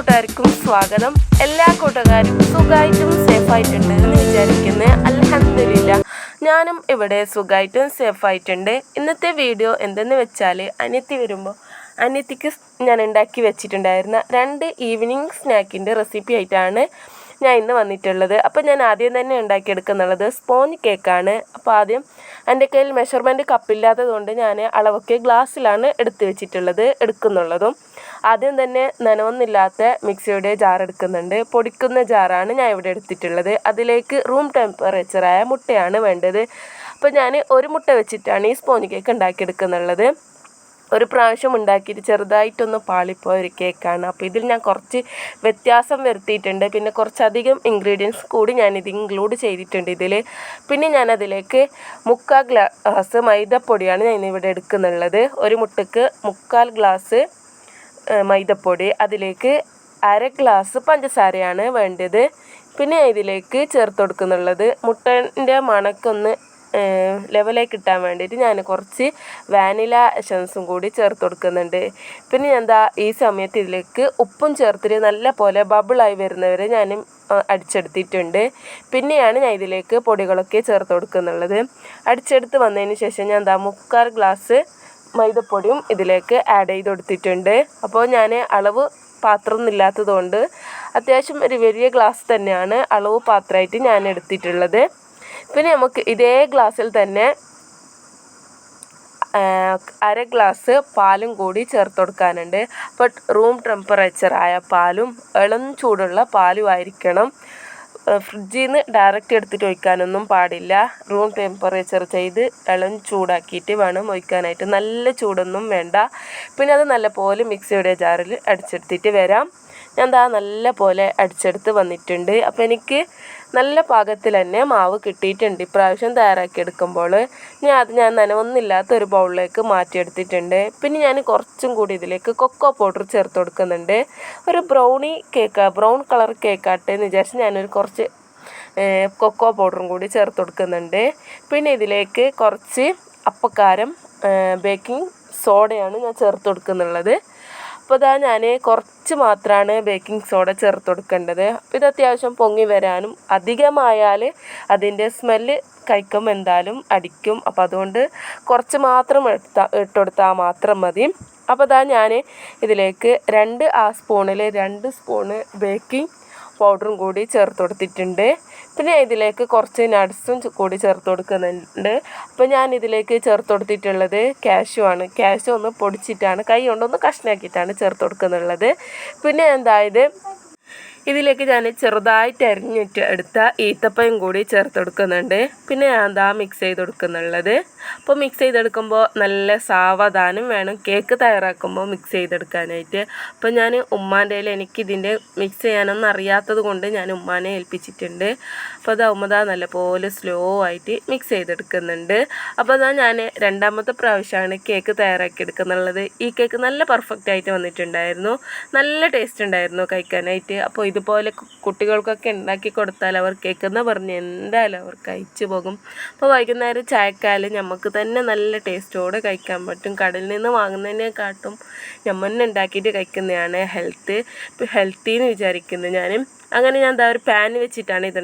കൂട്ടുകാർക്കും സ്വാഗതം. എല്ലാ കൂട്ടുകാരും സുഖമായിട്ടും സേഫായിട്ടുണ്ട് എന്ന് വിചാരിക്കുന്നത് അൽഹംദുലില്ല. ഞാനും ഇവിടെ സുഖമായിട്ടും സേഫായിട്ടുണ്ട്. ഇന്നത്തെ വീഡിയോ എന്തെന്ന് വെച്ചാൽ അനിയത്തി വരുമ്പോൾ അനിയത്തിക്ക് ഞാൻ ഉണ്ടാക്കി വെച്ചിട്ടുണ്ടായിരുന്ന രണ്ട് ഈവനിങ് സ്നാക്കിന്റെ റെസിപ്പി ആയിട്ടാണ് ഞാൻ ഇന്ന് വന്നിട്ടുള്ളത്. അപ്പോൾ ഞാൻ ആദ്യം തന്നെ ഉണ്ടാക്കിയെടുക്കുന്നുള്ളത് സ്പോഞ്ച് കേക്കാണ് അപ്പോൾ ആദ്യം എന്റെ കയ്യിൽ മെഷർമെന്റ് കപ്പില്ലാത്തത് കൊണ്ട് ഞാൻ അളവൊക്കെ ഗ്ലാസ്സിലാണ് എടുത്ത് വെച്ചിട്ടുള്ളത് എടുക്കുന്നുള്ളതും. ആദ്യം തന്നെ നനവൊന്നില്ലാത്ത മിക്സിയുടെ ജാർ എടുക്കുന്നുണ്ട്. പൊടിക്കുന്ന ജാറാണ് ഞാൻ ഇവിടെ എടുത്തിട്ടുള്ളത്. അതിലേക്ക് റൂം ടെമ്പറേച്ചറായ മുട്ടയാണ് വേണ്ടത്. അപ്പോൾ ഞാൻ ഒരു മുട്ട വെച്ചിട്ടാണ് ഈ സ്പോഞ്ച് കേക്ക് ഉണ്ടാക്കിയെടുക്കുന്നുള്ളത്. ഒരു പ്രാവശ്യം ഉണ്ടാക്കിയിട്ട് ചെറുതായിട്ടൊന്ന് പാളിപ്പോയ ഒരു കേക്കാണ്. അപ്പോൾ ഇതിൽ ഞാൻ കുറച്ച് വ്യത്യാസം വരുത്തിയിട്ടുണ്ട്. പിന്നെ കുറച്ചധികം ഇൻഗ്രീഡിയൻസ് കൂടി ഞാനിത് ഇൻക്ലൂഡ് ചെയ്തിട്ടുണ്ട് ഇതിൽ. പിന്നെ ഞാനതിലേക്ക് മുക്കാൽ ഗ്ലാസ് മൈദപ്പൊടിയാണ് ഞാൻ ഇവിടെ എടുക്കുന്നുള്ളത്. ഒരു മുട്ടക്ക് മുക്കാൽ ഗ്ലാസ് മൈദപ്പൊടി അതിലേക്ക് അര ഗ്ലാസ് പഞ്ചസാരയാണ് വേണ്ടത്. പിന്നെ ഇതിലേക്ക് ചേർത്ത് കൊടുക്കുന്നുള്ളത്. മുട്ടന്റെ മണക്കൊന്ന് ലെവലായി കിട്ടാൻ വേണ്ടിയിട്ട് ഞാൻ കുറച്ച് വാനില എസൻസും കൂടി ചേർത്ത് കൊടുക്കുന്നുണ്ട്. പിന്നെ ഞാൻ എന്താ ഈ സമയത്ത് ഇതിലേക്ക് ഉപ്പും ചേർത്തിട്ട് നല്ല പോലെ ബബിളായി വരുന്നവരെ ഞാൻ അടിച്ചെടുത്തിട്ടുണ്ട്. പിന്നെയാണ് ഞാൻ ഇതിലേക്ക് പൊടികളൊക്കെ ചേർത്ത് കൊടുക്കുന്നുള്ളത്. അടിച്ചെടുത്ത് വന്നതിന് ശേഷം ഞാൻ എന്താ മുക്കാൽ ഗ്ലാസ് മൈദപ്പൊടിയും ഇതിലേക്ക് ആഡ് ചെയ്ത് കൊടുത്തിട്ടുണ്ട്. അപ്പോൾ ഞാൻ അളവ് പാത്രമൊന്നും ഇല്ലാത്തതുകൊണ്ട് അത്യാവശ്യം ഒരു വലിയ ഗ്ലാസ് തന്നെയാണ് അളവ് പാത്രമായിട്ട് ഞാൻ എടുത്തിട്ടുള്ളത്. പിന്നെ നമുക്ക് ഇതേ ഗ്ലാസ്സിൽ തന്നെ അര ഗ്ലാസ് പാലും കൂടി ചേർത്ത് കൊടുക്കാനുണ്ട്. അപ്പോൾ റൂം ടെമ്പറേച്ചർ ആയ പാലും ഇളം ചൂടുള്ള പാലും ആയിരിക്കണം. ഫ്രിഡ്ജിൽ നിന്ന് ഡയറക്റ്റ് എടുത്തിട്ട് ഒഴിക്കാനൊന്നും പാടില്ല. റൂം ടെമ്പറേച്ചർ ചെയ്ത് ഇളം ചൂടാക്കിയിട്ട് വേണം ഒഴിക്കാനായിട്ട്. നല്ല ചൂടൊന്നും വേണ്ട. പിന്നെ അത് നല്ലപോലെ മിക്സിയുടെ ജാറിൽ അടിച്ചെടുത്തിട്ട് വരാം. ഞാൻ ദാ നല്ല പോലെ അടിച്ചെടുത്ത് വന്നിട്ടുണ്ട്. അപ്പോൾ എനിക്ക് നല്ല പാകത്തിൽ തന്നെ മാവ് കിട്ടിയിട്ടുണ്ട്. ഇപ്രാവശ്യം തയ്യാറാക്കി എടുക്കുമ്പോൾ ഞാൻ അത് ഞാൻ നനവൊന്നുമില്ലാത്ത ഒരു ബൗളിലേക്ക് മാറ്റിയെടുത്തിട്ടുണ്ട്. പിന്നെ ഞാൻ കുറച്ചും കൂടി ഇതിലേക്ക് കൊക്കോ പൗഡർ ചേർത്ത് കൊടുക്കുന്നുണ്ട്. ഒരു ബ്രൗണി കേക്ക് ബ്രൗൺ കളർ കേക്കാട്ടെ എന്ന് വിചാരിച്ച് ഞാനൊരു കുറച്ച് കൊക്കോ പൗഡറും കൂടി ചേർത്ത് കൊടുക്കുന്നുണ്ട്. പിന്നെ ഇതിലേക്ക് കുറച്ച് അപ്പക്കാരം ബേക്കിംഗ് സോഡയാണ് ഞാൻ ചേർത്ത് കൊടുക്കുന്നുള്ളത്. അപ്പോൾ ഞാൻ കുറച്ച് മാത്രമാണ് ബേക്കിംഗ് സോഡ ചേർത്ത് കൊടുക്കേണ്ടത്. അപ്പോൾ ഇത് അത്യാവശ്യം പൊങ്ങി വരാനും അധികമായാൽ അതിന്റെ സ്മെല്ല് കഴിക്കും എന്തായാലും അടിക്കും. അപ്പോൾ അതുകൊണ്ട് കുറച്ച് മാത്രം എടുത്താൽ ഇട്ടുകൊടുത്താൽ മാത്രം മതി. അപ്പോൾ ഇതാ ഞാൻ ഇതിലേക്ക് രണ്ട് ആ സ്പൂണിൽ രണ്ട് സ്പൂണ് ബേക്കിംഗ് പൗഡറും കൂടി ചേർത്ത് കൊടുത്തിട്ടുണ്ട്. പിന്നെ ഇതിലേക്ക് കുറച്ച് നട്ട്സും കൂടി ചേർത്ത് കൊടുക്കുന്നുണ്ട്. അപ്പോൾ ഞാൻ ഇതിലേക്ക് ചേർത്ത് കൊടുത്തിട്ടുള്ളത് കാഷ്യൂ ആണ്. കാഷ്യൂ ഒന്ന് പൊടിച്ചിട്ടാണ് കൈ കൊണ്ടൊന്ന് കഷ്ണാക്കിയിട്ടാണ് ചേർത്ത് കൊടുക്കുന്നുള്ളത്. പിന്നെ എന്തായത് ഇതിലേക്ക് ഞാൻ ചെറുതായിട്ട് അരിഞ്ഞിട്ട് എടുത്ത ഈത്തപ്പയും കൂടി ചേർത്ത് കൊടുക്കുന്നുണ്ട്. പിന്നെ ഞാൻ എന്താ മിക്സ് ചെയ്ത് കൊടുക്കുന്നുള്ളത്. അപ്പോൾ മിക്സ് ചെയ്തെടുക്കുമ്പോൾ നല്ല സാവധാനം വേണം. കേക്ക് തയ്യാറാക്കുമ്പോൾ മിക്സ് ചെയ്തെടുക്കാനായിട്ട്. അപ്പോൾ ഞാൻ ഉമ്മാന്റെ കയ്യിൽ എനിക്ക് മിക്സ് ചെയ്യാനൊന്നും അറിയാത്തത് കൊണ്ട് ഞാൻ ഉമ്മാനെ ഏൽപ്പിച്ചിട്ടുണ്ട്. അപ്പോൾ അത് നല്ല പോലെ സ്ലോ ആയിട്ട് മിക്സ് ചെയ്തെടുക്കുന്നുണ്ട്. അപ്പോൾ അതാ ഞാൻ രണ്ടാമത്തെ പ്രാവശ്യമാണ് കേക്ക് തയ്യാറാക്കി എടുക്കുന്നുള്ളത്. ഈ കേക്ക് നല്ല പെർഫെക്റ്റ് ആയിട്ട് വന്നിട്ടുണ്ടായിരുന്നു. നല്ല ടേസ്റ്റ് ഉണ്ടായിരുന്നു കഴിക്കാനായിട്ട്. അപ്പോൾ ഇതുപോലെ കുട്ടികൾക്കൊക്കെ ഉണ്ടാക്കി കൊടുത്താൽ അവർ കേൾക്കുന്ന പറഞ്ഞ് എന്തായാലും അവർ കഴിച്ചു പോകും. അപ്പോൾ വൈകുന്നേരം ചായക്കാലം നമുക്ക് തന്നെ നല്ല ടേസ്റ്റോടെ കഴിക്കാൻ പറ്റും. കടലിൽ നിന്ന് വാങ്ങുന്നതിനെക്കാട്ടും നമ്മൾ തന്നെ ഉണ്ടാക്കിയിട്ട് കഴിക്കുന്നതാണ് ഹെൽത്ത് ഹെൽത്തി എന്ന് വിചാരിക്കുന്നത് ഞാൻ അങ്ങനെ ഞാൻ എന്താ ഒരു പാൻ വെച്ചിട്ടാണ് ഇത്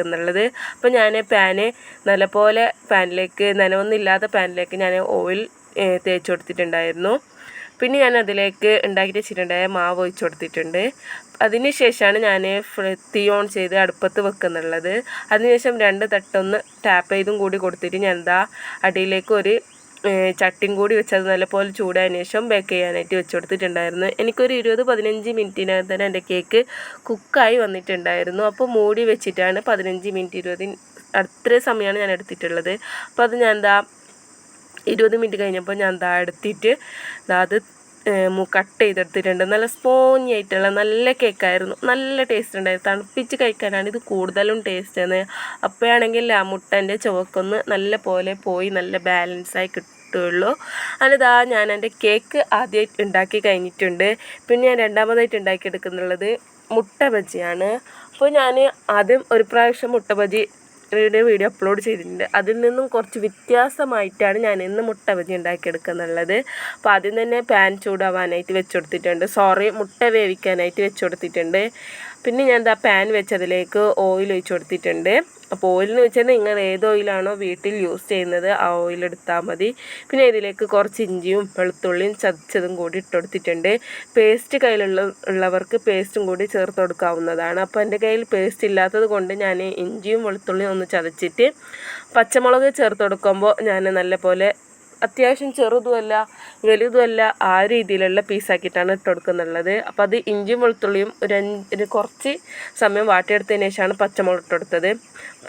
ഉണ്ടാക്കിയെടുക്കുന്നുള്ളത് അപ്പോൾ ഞാൻ പാന് നല്ലപോലെ പാനിലേക്ക് നനവൊന്നുമില്ലാത്ത പാനിലേക്ക് ഞാൻ ഓയിൽ തേച്ച് കൊടുത്തിട്ടുണ്ടായിരുന്നു. പിന്നെ ഞാൻ അതിലേക്ക് ഉണ്ടാക്കി വെച്ചിട്ടുണ്ടായ മാവ് ഒഴിച്ച് കൊടുത്തിട്ടുണ്ട്. അതിന് ശേഷമാണ് ഞാൻ തീ ഓൺ ചെയ്ത് അടുപ്പത്ത് വെക്കുന്നുള്ളത്. അതിനുശേഷം രണ്ട് തട്ടൊന്ന് ടാപ്പ് ചെയ്തും കൂടി കൊടുത്തിട്ട് ഞാൻ എന്താ അടിയിലേക്ക് ഒരു ചട്ടിയും കൂടി വെച്ചത് നല്ലപോലെ ചൂടായതിനു ശേഷം ബേക്ക് ചെയ്യാനായിട്ട് വെച്ച് കൊടുത്തിട്ടുണ്ടായിരുന്നു എനിക്കൊരു ഇരുപത് പതിനഞ്ച് മിനിറ്റിനകം തന്നെ എന്റെ കേക്ക് കുക്കായി വന്നിട്ടുണ്ടായിരുന്നു. അപ്പോൾ മൂടി വെച്ചിട്ടാണ് പതിനഞ്ച് മിനിറ്റ് ഇരുപത് അത്രയും സമയമാണ് ഞാൻ എടുത്തിട്ടുള്ളത്. അപ്പോൾ അത് ഞാൻ എന്താ ഇരുപത് മിനിറ്റ് കഴിഞ്ഞപ്പോൾ ഞാൻ എന്താ എടുത്തിട്ട് അത് കട്ട് ചെയ്തെടുത്തിട്ടുണ്ട്. നല്ല സ്പോഞ്ഞി ആയിട്ടുള്ള നല്ല കേക്കായിരുന്നു നല്ല ടേസ്റ്റ് ഉണ്ടായിരുന്നു. തണുപ്പിച്ച് കഴിക്കാനാണ് ഇത് കൂടുതലും ടേസ്റ്റ് എന്ന് അപ്പോഴാണെങ്കിൽ ആ മുട്ടന്റെ ചുവക്കൊന്ന് നല്ല പോലെ പോയി നല്ല ബാലൻസായി കിട്ടുള്ളൂ. അതിതാ ഞാൻ എന്റെ കേക്ക് ആദ്യമായിട്ട് ഉണ്ടാക്കി കഴിഞ്ഞിട്ടുണ്ട്. പിന്നെ ഞാൻ രണ്ടാമതായിട്ട് ഉണ്ടാക്കിയെടുക്കുന്നുള്ളത് മുട്ട ബജിയാണ്. അപ്പോൾ ഞാൻ ആദ്യം ഒരു പ്രാവശ്യം മുട്ട ബജി മുട്ടയുടെ വീഡിയോ അപ്ലോഡ് ചെയ്തിട്ടുണ്ട്. അതിൽ നിന്നും കുറച്ച് വ്യത്യാസമായിട്ടാണ് ഞാൻ ഇന്ന് മുട്ട ബജി ഉണ്ടാക്കിയെടുക്കുന്നുള്ളത്. അപ്പോൾ ആദ്യം തന്നെ പാൻ ചൂടാവാനായിട്ട് വെച്ച് കൊടുത്തിട്ടുണ്ട്. സോറി മുട്ട വേവിക്കാനായിട്ട് വെച്ച് കൊടുത്തിട്ടുണ്ട്. പിന്നെ ഞാൻ എന്താ പാൻ വെച്ചതിലേക്ക് ഓയിൽ ഒഴിച്ച് കൊടുത്തിട്ടുണ്ട്. അപ്പോൾ ഓയിലെന്ന് വെച്ചാൽ നിങ്ങൾ ഏത് ഓയിലാണോ വീട്ടിൽ യൂസ് ചെയ്യുന്നത് ആ ഓയിൽ എടുത്താൽ മതി. പിന്നെ ഇതിലേക്ക് കുറച്ച് ഇഞ്ചിയും വെളുത്തുള്ളിയും ചതച്ചതും കൂടി ഇട്ടുകൊടുത്തിട്ടുണ്ട് പേസ്റ്റ് കയ്യിലുള്ള ഉള്ളവർക്ക് പേസ്റ്റും കൂടി ചേർത്ത് കൊടുക്കാവുന്നതാണ്. അപ്പോൾ എന്റെ കയ്യിൽ പേസ്റ്റ് ഇല്ലാത്തത് കൊണ്ട് ഞാൻ ഇഞ്ചിയും വെളുത്തുള്ളിയും ഒന്ന് ചതച്ചിട്ട് പച്ചമുളക് ചേർത്ത് കൊടുക്കുമ്പോൾ ഞാൻ നല്ലപോലെ അത്യാവശ്യം ചെറുതുമല്ല വലുതുമല്ല ആ രീതിയിലുള്ള പീസാക്കിയിട്ടാണ് ഇട്ട് കൊടുക്കുന്നുള്ളത് അപ്പോൾ അത് ഇഞ്ചിയും വെളുത്തുള്ളിയും ഒരു കുറച്ച് സമയം വാട്ടിയെടുത്തതിന് ശേഷമാണ് പച്ചമുളക് ഇട്ട് കൊടുത്തത്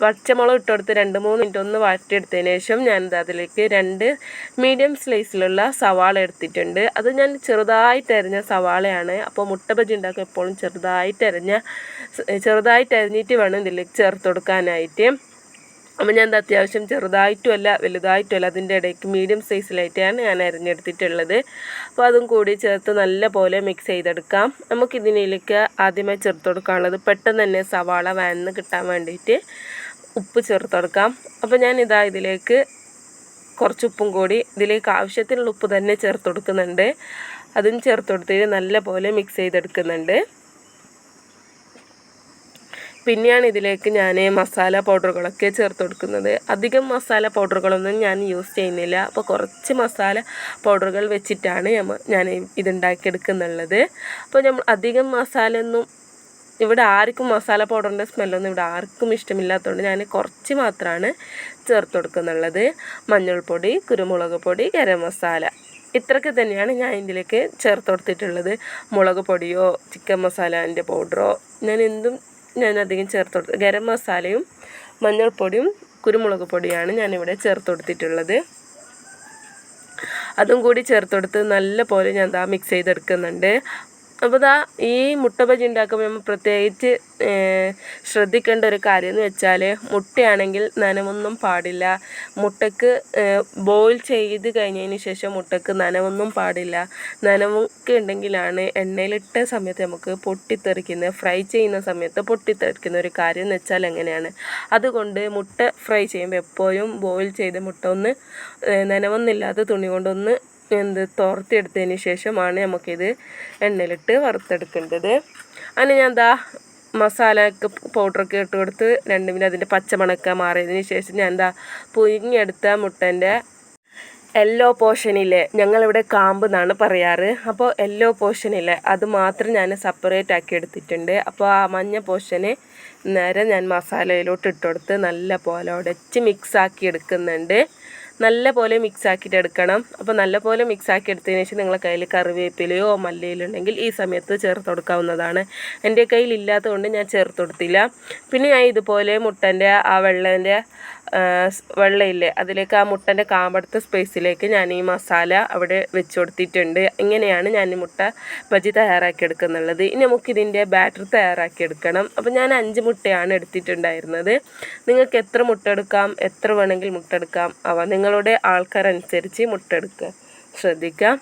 പച്ചമുളക് ഇട്ട് കൊടുത്ത് രണ്ട് മൂന്ന് മിനിറ്റ് ഒന്ന് വാട്ടിയെടുത്തതിന് ശേഷം ഞാനിത് അതിലേക്ക് രണ്ട് മീഡിയം സ്ലൈസിലുള്ള സവാള എടുത്തിട്ടുണ്ട്. അത് ഞാൻ ചെറുതായിട്ട് അരിഞ്ഞ സവാളയാണ്. അപ്പോൾ മുട്ട ബജി ഉണ്ടാക്കുക എപ്പോഴും ചെറുതായിട്ട് അരിഞ്ഞ ചെറുതായിട്ട് അരിഞ്ഞിട്ട് വേണം ഇതിലേക്ക് ചേർത്ത് കൊടുക്കാനായിട്ട്. അപ്പം ഞാൻ അത്യാവശ്യം ചെറുതായിട്ടും അല്ല വലുതായിട്ടും അല്ല അതിന്റെ ഇടയ്ക്ക് മീഡിയം സൈസിലായിട്ടാണ് ഞാൻ അരിഞ്ഞെടുത്തിട്ടുള്ളത്. അപ്പോൾ അതും കൂടി ചേർത്ത് നല്ല പോലെ മിക്സ് ചെയ്തെടുക്കാം. നമുക്കിതിനിലേക്ക് ആദ്യമായി ചേർത്ത് കൊടുക്കാനുള്ളത് പെട്ടെന്ന് തന്നെ സവാള വാനിന്ന് കിട്ടാൻ വേണ്ടിയിട്ട് ഉപ്പ് ചേർത്ത് കൊടുക്കാം. അപ്പോൾ ഞാൻ ഇതാ ഇതിലേക്ക് കുറച്ച് ഉപ്പും കൂടി ഇതിലേക്ക് ആവശ്യത്തിനുള്ള ഉപ്പ് തന്നെ ചേർത്ത് കൊടുക്കുന്നുണ്ട്. അതും ചേർത്ത് കൊടുത്തിട്ട് നല്ല പോലെ മിക്സ് ചെയ്തെടുക്കുന്നുണ്ട്. പിന്നെയാണ് ഇതിലേക്ക് ഞാൻ മസാല പൗഡറുകളൊക്കെ ചേർത്ത് കൊടുക്കുന്നത്. അധികം മസാല പൗഡറുകളൊന്നും ഞാൻ യൂസ് ചെയ്യുന്നില്ല. അപ്പോൾ കുറച്ച് മസാല പൗഡറുകൾ വെച്ചിട്ടാണ് ഞാൻ ഇതുണ്ടാക്കിയെടുക്കുന്നുള്ളത്. അപ്പോൾ നമ്മൾ അധികം മസാല ഒന്നും ഇവിടെ ആർക്കും മസാല പൗഡറിന്റെ സ്മെല്ലൊന്നും ഇവിടെ ആർക്കും ഇഷ്ടമില്ലാത്തതുകൊണ്ട് ഞാൻ കുറച്ച് മാത്രമാണ് ചേർത്ത് കൊടുക്കുന്നുള്ളത്. മഞ്ഞൾപ്പൊടി കുരുമുളക് പൊടി ഗരം മസാല. ഇത്രയ്ക്ക് തന്നെയാണ് ഞാൻ ഇതിലേക്ക് ചേർത്ത് കൊടുത്തിട്ടുള്ളത്. മുളക് പൊടിയോ ചിക്കൻ മസാലേന്റെ പൗഡറോ ഞാൻ എന്തും ഞാൻ അധികം ചേർത്ത് കൊടുത്തു ഗരം മസാലയും മഞ്ഞൾപ്പൊടിയും കുരുമുളക് പൊടിയാണ് ഞാനിവിടെ ചേർത്ത് കൊടുത്തിട്ടുള്ളത് അതും കൂടി ചേർത്ത് കൊടുത്ത് നല്ല പോലെ ഞാൻ ദാ മിക്സ് ചെയ്തെടുക്കുന്നുണ്ട്. അപ്പോൾ ദാ ഈ മുട്ട ബജി ഉണ്ടാക്കുമ്പോൾ നമ്മൾ പ്രത്യേകിച്ച് ശ്രദ്ധിക്കേണ്ട ഒരു കാര്യം എന്ന് വെച്ചാൽ മുട്ടയാണെങ്കിൽ നനവൊന്നും പാടില്ല. മുട്ടക്ക് ബോയിൽ ചെയ്ത് കഴിഞ്ഞതിന് ശേഷം മുട്ടക്ക് നനവൊന്നും പാടില്ല. നനവൊക്കെ ഉണ്ടെങ്കിലാണ് എണ്ണയിലിട്ട സമയത്ത് നമുക്ക് പൊട്ടിത്തെറിക്കുന്ന ഫ്രൈ ചെയ്യുന്ന സമയത്ത് പൊട്ടിത്തെറിക്കുന്ന ഒരു കാര്യം എന്ന് വെച്ചാൽ എങ്ങനെയാണ്? അതുകൊണ്ട് മുട്ട ഫ്രൈ ചെയ്യുമ്പോൾ എപ്പോഴും ബോയിൽ ചെയ്ത മുട്ട ഒന്ന് നനവൊന്നുമില്ലാത്ത തുണി കൊണ്ടൊന്ന് എന്ത് തോർത്തിയെടുത്തതിന് ശേഷമാണ് നമുക്കിത് എണ്ണയിലിട്ട് വറുത്തെടുക്കേണ്ടത്. അങ്ങനെ ഞാൻ എന്താ മസാലയൊക്കെ പൗഡറൊക്കെ ഇട്ട് കൊടുത്ത് രണ്ട് മിനിറ്റ് അതിന്റെ പച്ചമണക്ക മാറിയതിന് ശേഷം ഞാൻ എന്താ പുഴുങ്ങിയെടുത്ത മുട്ടന്റെ യെല്ലോ പോർഷനിലെ ഞങ്ങളിവിടെ കാമ്പ് എന്നാണ് പറയാറ്. അപ്പോൾ യെല്ലോ പോർഷനിലെ അത് മാത്രം ഞാൻ സെപ്പറേറ്റ് ആക്കി എടുത്തിട്ടുണ്ട്. അപ്പോൾ ആ മഞ്ഞ പോർഷന് നേരെ ഞാൻ മസാലയിലോട്ട് ഇട്ടുകൊടുത്ത് നല്ല പോലെ ഉടച്ച് മിക്സ് ആക്കി എടുക്കുന്നുണ്ട്. നല്ല പോലെ മിക്സ് ആക്കിയിട്ട് എടുക്കണം. അപ്പോൾ നല്ല പോലെ മിക്സ് ആക്കി എടുത്തതിന് ശേഷം നിങ്ങളെ കയ്യിൽ കറിവേപ്പിലയോ മല്ലിയിലോ ഉണ്ടെങ്കിൽ ഈ സമയത്ത് ചേർത്ത് കൊടുക്കാവുന്നതാണ്. എന്റെ കയ്യിൽ ഇല്ലാത്തതുകൊണ്ട് ഞാൻ ചേർത്ത് കൊടുത്തില്ല. പിന്നെ ഞാൻ ഇതുപോലെ മുട്ടന്റെ ആ വെള്ളന്റെ വെള്ളയില്ലേ അതിലേക്ക് ആ മുട്ടന്റെ കാമ്പടുത്ത സ്പേസിലേക്ക് ഞാൻ ഈ മസാല അവിടെ വെച്ച് കൊടുത്തിട്ടുണ്ട് ഇങ്ങനെയാണ് ഞാൻ മുട്ട ബജി തയ്യാറാക്കി എടുക്കുന്നുള്ളത് ഇനി നമുക്കിതിന്റെ ബാറ്റർ തയ്യാറാക്കി എടുക്കണം അപ്പോൾ ഞാൻ അഞ്ച് മുട്ടയാണ് എടുത്തിട്ടുണ്ടായിരുന്നത്. നിങ്ങൾക്ക് എത്ര മുട്ട എടുക്കാം എത്ര വേണമെങ്കിൽ മുട്ട എടുക്കാം അവ നിങ്ങളുടെ ആൾക്കാരനുസരിച്ച് മുട്ട എടുക്കുക. ശ്രദ്ധിക്കാം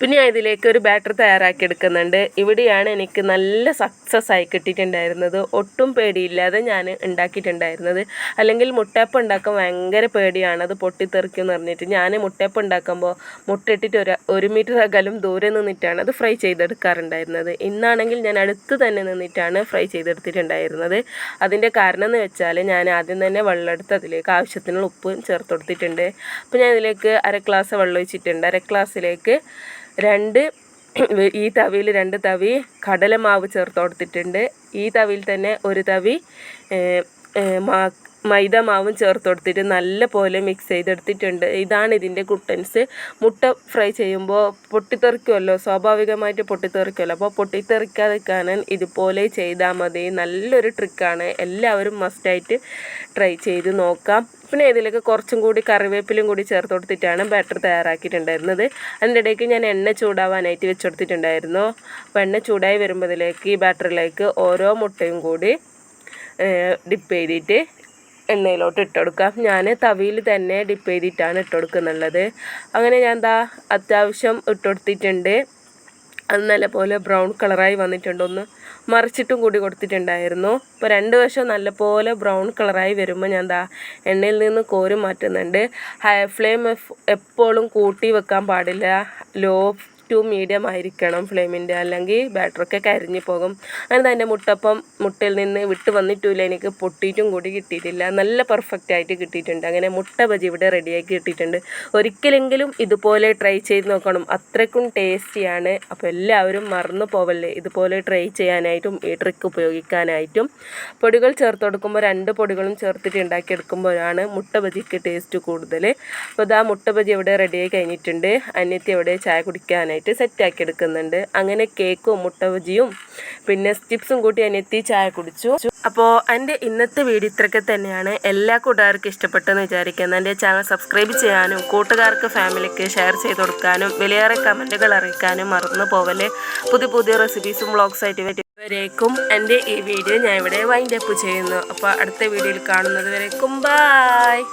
പിന്നെ ഞാൻ ഇതിലേക്ക് ഒരു ബാറ്റർ തയ്യാറാക്കി എടുക്കുന്നുണ്ട്. ഇവിടെയാണ് എനിക്ക് നല്ല സക്സസ് ആയി കിട്ടിയിട്ടുണ്ടായിരുന്നത്. ഒട്ടും പേടിയില്ലാതെ ഞാൻ ഉണ്ടാക്കിയിട്ടുണ്ടായിരുന്നത്. അല്ലെങ്കിൽ മുട്ടയപ്പം ഉണ്ടാക്കാൻ ഭയങ്കര പേടിയാണ്. അത് പൊട്ടിത്തെറിക്കും എന്ന് പറഞ്ഞിട്ട് ഞാൻ മുട്ടയപ്പം ഉണ്ടാക്കുമ്പോൾ മുട്ടയിട്ടിട്ട് ഒരു ഒരു മീറ്റർ അകലും ദൂരെ നിന്നിട്ടാണ് അത് ഫ്രൈ ചെയ്തെടുക്കാറുണ്ടായിരുന്നത്. ഇന്നാണെങ്കിൽ ഞാൻ അടുത്ത് തന്നെ നിന്നിട്ടാണ് ഫ്രൈ ചെയ്തെടുത്തിട്ടുണ്ടായിരുന്നത്. അതിന്റെ കാരണം എന്ന് വെച്ചാൽ ഞാൻ ആദ്യം തന്നെ വെള്ളം എടുത്ത് അതിലേക്ക് ആവശ്യത്തിനുള്ള ഉപ്പ് ചേർത്ത് കൊടുത്തിട്ടുണ്ട് അപ്പോൾ ഞാൻ ഇതിലേക്ക് അര ഗ്ലാസ് വെള്ളം ഒഴിച്ചിട്ടുണ്ട്. അര ഗ്ലാസ്സിലേക്ക് രണ്ട് ഈ തവിയിൽ രണ്ട് തവി കടലമാവ് ചേർത്ത് കൊടുത്തിട്ടുണ്ട്. ഈ തവിയിൽ തന്നെ ഒരു തവി മൈദ മാവും ചേർത്ത് കൊടുത്തിട്ട് നല്ല പോലെ മിക്സ് ചെയ്തെടുത്തിട്ടുണ്ട്. ഇതാണ് ഇതിന്റെ കുട്ടൻസ്. മുട്ട ഫ്രൈ ചെയ്യുമ്പോൾ പൊട്ടിത്തെറിക്കുമല്ലോ? സ്വാഭാവികമായിട്ട് പൊട്ടിത്തെറിക്കുമല്ലോ? അപ്പോൾ പൊട്ടിത്തെറിക്കാതിരിക്കാൻ ഇതുപോലെ ചെയ്താൽ മതി. നല്ലൊരു ട്രിക്കാണ് എല്ലാവരും മസ്റ്റായിട്ട് ട്രൈ ചെയ്ത് നോക്കാം. പിന്നെ ഇതിലേക്ക് കുറച്ചും കൂടി കറിവേപ്പിലും കൂടി ചേർത്ത് കൊടുത്തിട്ടാണ് ബാറ്റർ തയ്യാറാക്കിയിട്ടുണ്ടായിരുന്നത്. അതിന്റെ ഇടയ്ക്ക് ഞാൻ എണ്ണ ചൂടാവാനായിട്ട് വെച്ച് കൊടുത്തിട്ടുണ്ടായിരുന്നു അപ്പോൾ എണ്ണ ചൂടായി വരുമ്പോൾ ഇതിലേക്ക് ഈ ബാറ്ററിലേക്ക് ഓരോ മുട്ടയും കൂടി ഡിപ്പ് ചെയ്തിട്ട് എണ്ണയിലോട്ട് ഇട്ടെടുക്കാം. ഞാൻ തവിയിൽ തന്നെ ഡിപ്പ് ചെയ്തിട്ടാണ് ഇട്ടുകൊടുക്കുന്നുള്ളത് അങ്ങനെ ഞാൻ എന്താ അത്യാവശ്യം ഇട്ടെടുത്തിട്ടുണ്ട്. അത് നല്ലപോലെ ബ്രൗൺ കളറായി വന്നിട്ടുണ്ട്. ഒന്ന് മറിച്ചിട്ടും കൂടി കൊടുത്തിട്ടുണ്ടായിരുന്നു. അപ്പോൾ രണ്ട് വശം നല്ലപോലെ ബ്രൗൺ കളറായി വരുമ്പോൾ ഞാൻ എന്താ എണ്ണയിൽ നിന്ന് കോരി മാറ്റുന്നുണ്ട്. ഹൈ ഫ്ലെയിം എപ്പോഴും കൂട്ടി വെക്കാൻ പാടില്ല. ലോ ടു മീഡിയം ആയിരിക്കണം ഫ്ലെയിമിന്റെ അല്ലെങ്കിൽ ബാറ്ററൊക്കെ കരിഞ്ഞു പോകും. അങ്ങനെ തന്നെ മുട്ടപ്പം മുട്ടയിൽ നിന്ന് വിട്ട് വന്നിട്ടില്ല. എനിക്ക് പൊട്ടിയിട്ടും കൂടി കിട്ടിയിട്ടില്ല. നല്ല പെർഫെക്റ്റ് ആയിട്ട് കിട്ടിയിട്ടുണ്ട്. അങ്ങനെ മുട്ട ബജി ഇവിടെ റെഡിയാക്കി കിട്ടിയിട്ടുണ്ട്. ഒരിക്കലെങ്കിലും ഇതുപോലെ ട്രൈ ചെയ്ത് നോക്കണം. അത്രയ്ക്കും ടേസ്റ്റിയാണ് അപ്പോൾ എല്ലാവരും മറന്നു പോവല്ലേ? ഇതുപോലെ ട്രൈ ചെയ്യാനായിട്ടും ഈ ട്രിക്ക് ഉപയോഗിക്കാനായിട്ടും. പൊടികൾ ചേർത്ത് കൊടുക്കുമ്പോൾ രണ്ട് പൊടികളും ചേർത്തിട്ട് ഉണ്ടാക്കിയെടുക്കുമ്പോഴാണ് മുട്ട ബജിക്ക് ടേസ്റ്റ് കൂടുതൽ. അപ്പോൾ ഇതാ മുട്ട ബജി ഇവിടെ റെഡിയായി കഴിഞ്ഞിട്ടുണ്ട്. അനിയത്തി ഇവിടെ ചായ കുടിക്കാനായിട്ട് സെറ്റാക്കി എടുക്കുന്നുണ്ട് അങ്ങനെ കേക്കും മുട്ട ബജിയും പിന്നെ സ്റ്റിപ്സും കൂട്ടി അനിയത്തി ചായ കുടിച്ചു. അപ്പോൾ എന്റെ ഇന്നത്തെ വീഡിയോ ഇത്രയൊക്കെ തന്നെയാണ്. എല്ലാ കൂട്ടുകാർക്കും ഇഷ്ടപ്പെട്ടെന്ന് വിചാരിക്കുന്നു. എന്റെ ചാനൽ സബ്സ്ക്രൈബ് ചെയ്യാനും കൂട്ടുകാർക്ക് ഫാമിലിക്ക് ഷെയർ ചെയ്ത് കൊടുക്കാനും വിലയേറെ കമന്റുകൾ അറിയിക്കാനും മറന്നു പോവല്ലേ. പുതിയ പുതിയ റെസിപ്പീസും ബ്ലോഗ്സ് ആയിട്ട് വരേക്കും എന്റെ ഈ വീഡിയോ ഞാൻ ഇവിടെ വൈൻഡപ്പ് ചെയ്യുന്നു. അപ്പോൾ അടുത്ത വീഡിയോയിൽ കാണുന്നത് വരേക്കും ബായ്